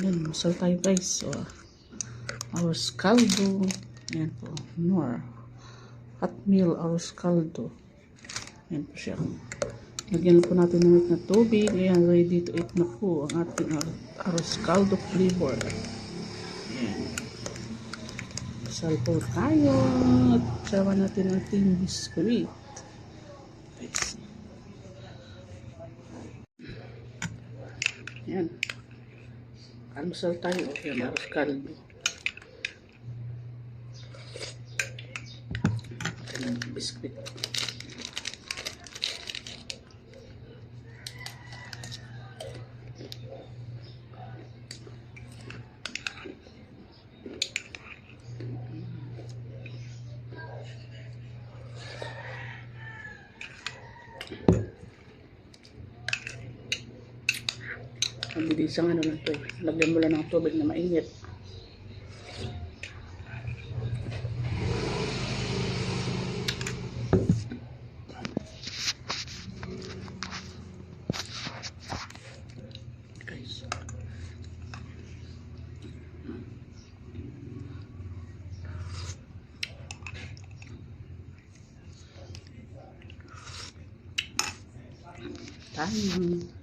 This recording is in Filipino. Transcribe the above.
Yan, masal tayo guys. So, arroz caldo. Yan po. Nor. Hot meal arroz caldo. Yan po siya. Lagyan po natin ng na tubig. Ayan, ready to eat na po ang ating ar- arroz caldo flavor. Ayan. Masal po tayo. At sawa natin ang ating biskuit. Yan. Almusal tayo. Arroz caldo. Yan, biskuit. Ang bilis ang ano to. eh. Lagyan mo lang ng tubig na mainit. Tayo.